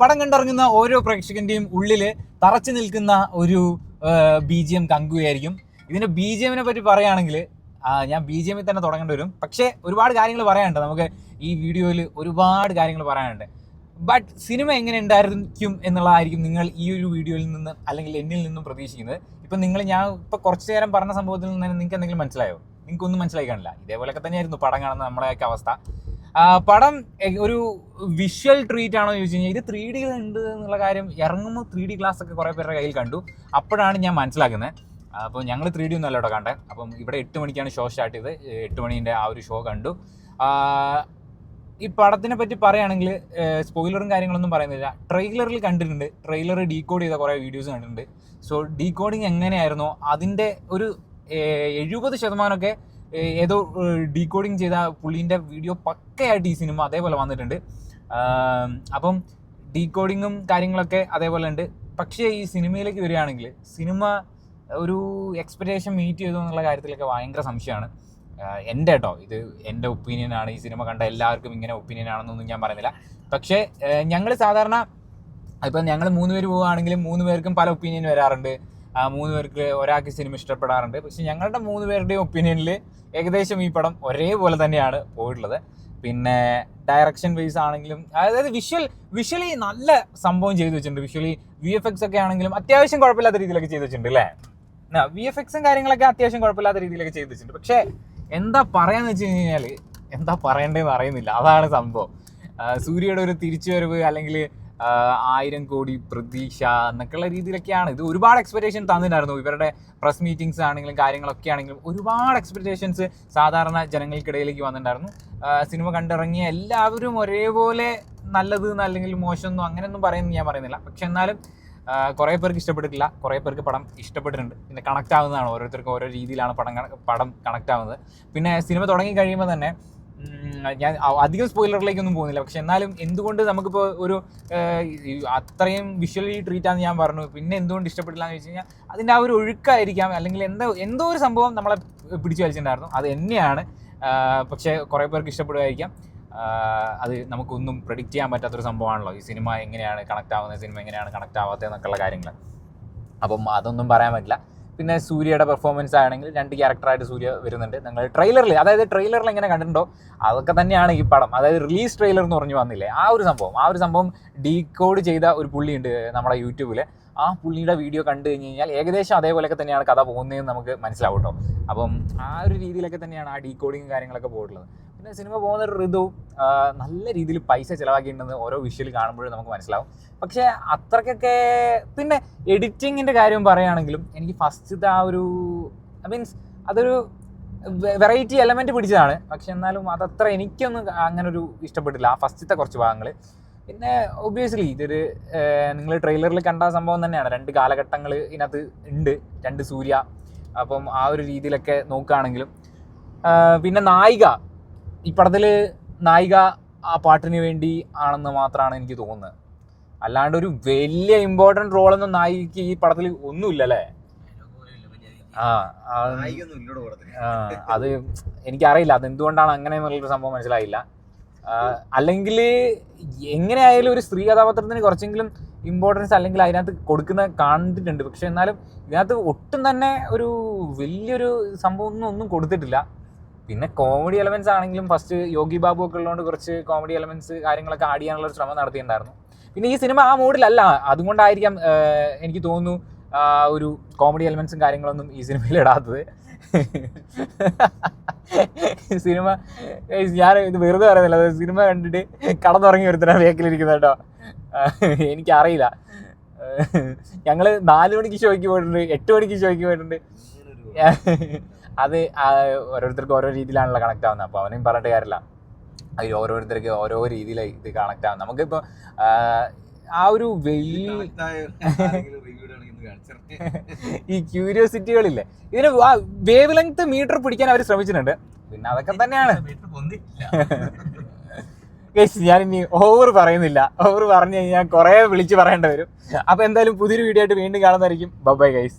പടം കണ്ടിറങ്ങുന്ന ഓരോ പ്രേക്ഷകന്റെയും ഉള്ളിൽ തറച്ചു നിൽക്കുന്ന ഒരു ബി ജി എം കങ്കുയായിരിക്കും. ഇതിന്റെ ബി ജി എമ്മിനെ പറ്റി പറയുകയാണെങ്കിൽ ഞാൻ ബി ജി എമ്മിൽ തന്നെ തുടങ്ങേണ്ടി വരും. പക്ഷേ ഒരുപാട് കാര്യങ്ങൾ പറയാനുണ്ട്. നമുക്ക് ഈ വീഡിയോയിൽ ഒരുപാട് കാര്യങ്ങൾ പറയാനുണ്ട്. ബട്ട് സിനിമ എങ്ങനെ ഉണ്ടായിരിക്കും എന്നുള്ളതായിരിക്കും നിങ്ങൾ ഈ ഒരു വീഡിയോയിൽ നിന്ന് അല്ലെങ്കിൽ എന്നിൽ നിന്നും പ്രതീക്ഷിക്കുന്നത്. ഇപ്പം നിങ്ങൾ ഞാൻ ഇപ്പം കുറച്ച് നേരം പറഞ്ഞ സംഭവത്തിൽ നിന്ന് തന്നെ നിങ്ങൾക്ക് എന്തെങ്കിലും മനസ്സിലായോ? നിങ്ങൾക്കൊന്നും മനസ്സിലായി കാണില്ല ഇതേപോലെയൊക്കെ തന്നെയായിരുന്നു പടം കാണുന്ന നമ്മളെയൊക്കെ അവസ്ഥ. പടം ഒരു വിഷ്വൽ ട്രീറ്റ് ആണോ ചോദിച്ചു കഴിഞ്ഞാൽ ഇത് ത്രീ ഡി ഉണ്ട് എന്നുള്ള കാര്യം ഇറങ്ങുമ്പോൾ ത്രീ ഡി ഗ്ലാസ് ഒക്കെ കുറേ പേരുടെ കയ്യിൽ കണ്ടു. അപ്പോഴാണ് ഞാൻ മനസ്സിലാക്കുന്നത്. അപ്പോൾ ഞങ്ങൾ ത്രീ ഡി ഒന്നും അല്ല കേട്ടോ കണ്ടത് അപ്പം ഇവിടെ എട്ട് മണിക്കാണ് ഷോ സ്റ്റാർട്ട് ചെയ്തത്. എട്ട് മണീന്റെ ആ ഒരു ഷോ കണ്ടു. ഈ പടത്തിനെ പറ്റി പറയുകയാണെങ്കിൽ സ്പോയിലറും കാര്യങ്ങളൊന്നും പറയുന്നില്ല. ട്രെയിലറിൽ കണ്ടിട്ടുണ്ട്. ട്രെയിലർ ഡീകോഡ് ചെയ്ത കുറേ വീഡിയോസ് കണ്ടിട്ടുണ്ട്. സോ ഡീകോഡിങ് എങ്ങനെയായിരുന്നോ? അതിന്റെ ഒരു എഴുപത് ശതമാനമൊക്കെ ഏതോ ഡീകോഡിങ് ചെയ്ത പുള്ളീന്റെ വീഡിയോ പക്കയായിട്ട് ഈ സിനിമ അതേപോലെ വന്നിട്ടുണ്ട്. അപ്പം ഡീകോഡിങ്ങും കാര്യങ്ങളൊക്കെ അതേപോലെ ഉണ്ട്. പക്ഷേ ഈ സിനിമയിലേക്ക് വരികയാണെങ്കിൽ സിനിമ ഒരു എക്സ്പെക്റ്റേഷൻ മീറ്റ് ചെയ്തു എന്നുള്ള കാര്യത്തിലൊക്കെ ഭയങ്കര സംശയമാണ്. എന്റെ കേട്ടോ ഇത് എന്റെ ഒപ്പീനിയൻ ആണ്. ഈ സിനിമ കണ്ട എല്ലാവർക്കും ഇങ്ങനെ ഒപ്പീനിയൻ ആണെന്നൊന്നും ഞാൻ പറയുന്നില്ല. പക്ഷേ ഞങ്ങൾ സാധാരണ ഇപ്പം ഞങ്ങൾ മൂന്ന് പേര് പോവുകയാണെങ്കിലും മൂന്ന് പേർക്കും പല ഒപ്പീനിയൻ വരാറുണ്ട്. ആ മൂന്ന് പേർക്ക് ഒരാൾക്ക് സിനിമ ഇഷ്ടപ്പെടാറുണ്ട്. പക്ഷെ ഞങ്ങളുടെ മൂന്ന് പേരുടെയും ഒപ്പീനിയനിൽ ഏകദേശം ഈ പടം ഒരേപോലെ തന്നെയാണ് പോയിട്ടുള്ളത്. പിന്നെ ഡയറക്ഷൻ വൈസ് ആണെങ്കിലും അതായത് വിഷ്വൽ വിഷ്വലി നല്ല സംഭവം ചെയ്തു വെച്ചിട്ടുണ്ട്. വിഷ്വലി വി എഫ് എക്സ് ഒക്കെ ആണെങ്കിലും അത്യാവശ്യം കുഴപ്പമില്ലാത്ത രീതിയിലൊക്കെ ചെയ്തു വെച്ചിട്ടുണ്ട് അല്ലേ? വി എഫ് എക്സും കാര്യങ്ങളൊക്കെ അത്യാവശ്യം കുഴപ്പമില്ലാത്ത രീതിയിലൊക്കെ ചെയ്തു വെച്ചിട്ടുണ്ട്. പക്ഷേ എന്താ പറയാന്ന് വെച്ച് കഴിഞ്ഞാൽ എന്താ പറയണ്ടെന്ന് അറിയുന്നില്ല. അതാണ് സംഭവം. സൂര്യയുടെ ഒരു തിരിച്ചുവരവ് അല്ലെങ്കിൽ ആയിരം കോടി പ്രതീക്ഷ എന്നൊക്കെയുള്ള രീതിയിലൊക്കെയാണ്. ഇത് ഒരുപാട് എക്സ്പെക്ടേഷൻ തന്നിട്ടുണ്ടായിരുന്നു. ഇവരുടെ പ്രസ് മീറ്റിംഗ്സ് ആണെങ്കിലും കാര്യങ്ങളൊക്കെ ആണെങ്കിലും ഒരുപാട് എക്സ്പെക്ടേഷൻസ് സാധാരണ ജനങ്ങൾക്കിടയിലേക്ക് വന്നിട്ടുണ്ടായിരുന്നു. സിനിമ കണ്ടിറങ്ങിയ എല്ലാവരും ഒരേപോലെ നല്ലത് അല്ലെങ്കിൽ മോശമൊന്നും അങ്ങനെയൊന്നും പറയുന്നു ഞാൻ പറയുന്നില്ല. പക്ഷെ എന്നാലും കുറേ പേർക്ക് ഇഷ്ടപ്പെട്ടിട്ടില്ല. കുറേ പേർക്ക് പടം ഇഷ്ടപ്പെട്ടിട്ടുണ്ട്. പിന്നെ കണക്ട് ആവുന്നതാണ്. ഓരോരുത്തർക്കും ഓരോ രീതിയിലാണ് പടം പടം കണക്ട് ആവുന്നത്. പിന്നെ സിനിമ തുടങ്ങി കഴിയുമ്പോൾ തന്നെ ഞാൻ അധികം സ്പോയിലറിലേക്കൊന്നും പോകുന്നില്ല. പക്ഷെ എന്നാലും എന്തുകൊണ്ട് നമുക്കിപ്പോൾ ഒരു അത്രയും വിഷ്വലി ട്രീറ്റ് ആണെന്ന് ഞാൻ പറഞ്ഞു. പിന്നെ എന്തുകൊണ്ട് ഇഷ്ടപ്പെട്ടില്ല എന്ന് വെച്ച് കഴിഞ്ഞാൽ അതിന്റെ ആ ഒരു ഒഴുക്കായിരിക്കാം. അല്ലെങ്കിൽ എന്തോ എന്തോ ഒരു സംഭവം നമ്മളെ പിടിച്ചു വലിച്ചിട്ടുണ്ടായിരുന്നു. അത് തന്നെയാണ്. പക്ഷേ കുറേ പേർക്ക് ഇഷ്ടപ്പെടുമായിരിക്കാം. അത് നമുക്കൊന്നും പ്രഡിക്റ്റ് ചെയ്യാൻ പറ്റാത്തൊരു സംഭവമാണല്ലോ. ഈ സിനിമ എങ്ങനെയാണ് കണക്ട് ആവുന്നത് സിനിമ എങ്ങനെയാണ് കണക്ട് ആവാത്തത് എന്നൊക്കെയുള്ള കാര്യങ്ങൾ അപ്പം അതൊന്നും പറയാൻ പറ്റില്ല. പിന്നെ സൂര്യയുടെ പെർഫോമൻസ് ആണെങ്കിൽ രണ്ട് ക്യാരക്ടറായിട്ട് സൂര്യ വരുന്നുണ്ട്. നിങ്ങൾ ട്രെയിലറിൽ അതായത് ട്രെയിലറിൽ എങ്ങനെ കണ്ടിട്ടുണ്ടോ അതൊക്കെ തന്നെയാണ് ഈ പടം. അതായത് റിലീസ് ട്രെയിലർ എന്ന് പറഞ്ഞു വന്നില്ലേ ആ ഒരു സംഭവം ആ ഒരു സംഭവം ഡീകോഡ് ചെയ്ത ഒരു പുള്ളിയുണ്ട് നമ്മുടെ യൂട്യൂബിൽ ആ പുള്ളിയുടെ വീഡിയോ കണ്ടു കഴിഞ്ഞ് കഴിഞ്ഞാൽ ഏകദേശം അതേപോലെയൊക്കെ തന്നെയാണ് കഥ പോകുന്നതെന്ന് നമുക്ക് മനസ്സിലാവും അപ്പം ആ ഒരു രീതിയിലൊക്കെ തന്നെയാണ് ആ ഡീകോഡിങ് കാര്യങ്ങളൊക്കെ പോയിട്ടുള്ളത്. പിന്നെ സിനിമ പോകുന്ന ഒരു ഋതു നല്ല രീതിയിൽ പൈസ ചിലവാക്കിയിട്ടുണ്ടെന്ന് ഓരോ വിഷ്വൽ കാണുമ്പോഴും നമുക്ക് മനസ്സിലാവും. പക്ഷേ അത്രക്കൊക്കെ പിന്നെ എഡിറ്റിങ്ങിന്റെ കാര്യം പറയുകയാണെങ്കിലും എനിക്ക് ഫസ്റ്റത്തെ ആ ഒരു ഐ മീൻസ് അതൊരു വെറൈറ്റി എലമെന്റ് പിടിച്ചതാണ്. പക്ഷെ എന്നാലും അതത്ര എനിക്കൊന്നും അങ്ങനെ ഒരു ഇഷ്ടപ്പെട്ടില്ല ആ ഫസ്റ്റത്തെ കുറച്ച് ഭാഗങ്ങൾ. പിന്നെ ഒബ്വിയസ്ലി ഇതൊരു നിങ്ങൾ ട്രെയിലറിൽ കണ്ട സംഭവം തന്നെയാണ്. രണ്ട് കാലഘട്ടങ്ങൾ ഇതിനകത്ത് ഉണ്ട് രണ്ട് സൂര്യ. അപ്പം ആ ഒരു രീതിയിലൊക്കെ നോക്കുകയാണെങ്കിലും പിന്നെ നായിക. ഈ പടത്തിൽ നായിക ആ പാട്ടിന് വേണ്ടി ആണെന്ന് മാത്രമാണ് എനിക്ക് തോന്നുന്നത്. അല്ലാണ്ട് ഒരു വലിയ ഇമ്പോർട്ടന്റ് റോളൊന്നും നായികക്ക് ഈ പടത്തിൽ ഒന്നുമില്ല അല്ലേ ആ, അത് എനിക്കറിയില്ല. അത് എന്തുകൊണ്ടാണ് അങ്ങനെ എന്നുള്ളൊരു സംഭവം മനസ്സിലായില്ല. അല്ലെങ്കിൽ എങ്ങനെയായാലും ഒരു സ്ത്രീ കഥാപാത്രത്തിന് കുറച്ചെങ്കിലും ഇമ്പോർട്ടൻസ് അല്ലെങ്കിൽ അതിനകത്ത് കൊടുക്കുന്ന കണ്ടിട്ടുണ്ട്. പക്ഷെ എന്നാലും ഇതിനകത്ത് ഒട്ടും തന്നെ ഒരു വലിയൊരു സംഭവം ഒന്നും ഒന്നും കൊടുത്തിട്ടില്ല. പിന്നെ കോമഡി എലമെന്റ്സ് ആണെങ്കിലും ഫസ്റ്റ് യോഗി ബാബു ഒക്കെ ഉള്ളതുകൊണ്ട് കുറച്ച് കോമഡി എലമെന്റ്സ് കാര്യങ്ങളൊക്കെ ആഡ് ചെയ്യാനുള്ള ശ്രമം നടത്തിയിട്ടുണ്ടായിരുന്നു. പിന്നെ ഈ സിനിമ ആ മൂഡിലല്ല അതുകൊണ്ടായിരിക്കാം എനിക്ക് തോന്നുന്നു ഒരു കോമഡി എലമെന്റ്സും കാര്യങ്ങളൊന്നും ഈ സിനിമയിൽ ഇടാത്തത്. സിനിമ ഞാൻ ഇത് വെറുതെ പറയുന്നില്ല സിനിമ കണ്ടിട്ട് കടന്നുറങ്ങി ഒരുത്തരാണ് വേക്കിലിരിക്കുന്നത് കേട്ടോ. എനിക്കറിയില്ല. ഞങ്ങൾ നാല് മണിക്ക് ഷോയ്ക്ക് പോയിട്ടുണ്ട് എട്ട് മണിക്ക് ഷോയ്ക്ക് പോയിട്ടുണ്ട്. അത് ഓരോരുത്തർക്കും ഓരോ രീതിയിലാണല്ലോ കണക്ട് ആവുന്നത്. അപ്പോൾ അവനെയും പറഞ്ഞിട്ട് കാര്യമില്ല. അതിൽ ഓരോരുത്തർക്ക് ഓരോ രീതിയിലായി ഇത് കണക്ട് ആവും നമുക്കിപ്പോൾ ആ ഒരു വലിയ ഈ ക്യൂരിയോസിറ്റികളില്ലേ ഇതിന് വേവ് ലെങ്ത് മീറ്റർ പിടിക്കാൻ അവർ ശ്രമിച്ചിട്ടുണ്ട്. പിന്നെ അതൊക്കെ തന്നെയാണ്. ഞാൻ ഇനി ഓവർ പറയുന്നില്ല. ഓവർ പറഞ്ഞു കഴിഞ്ഞാൽ കുറേ വിളിച്ച് പറയേണ്ടി വരും. അപ്പോൾ എന്തായാലും പുതിയൊരു വീഡിയോ ആയിട്ട് വീണ്ടും കാണുന്നതായിരിക്കും. Bye guys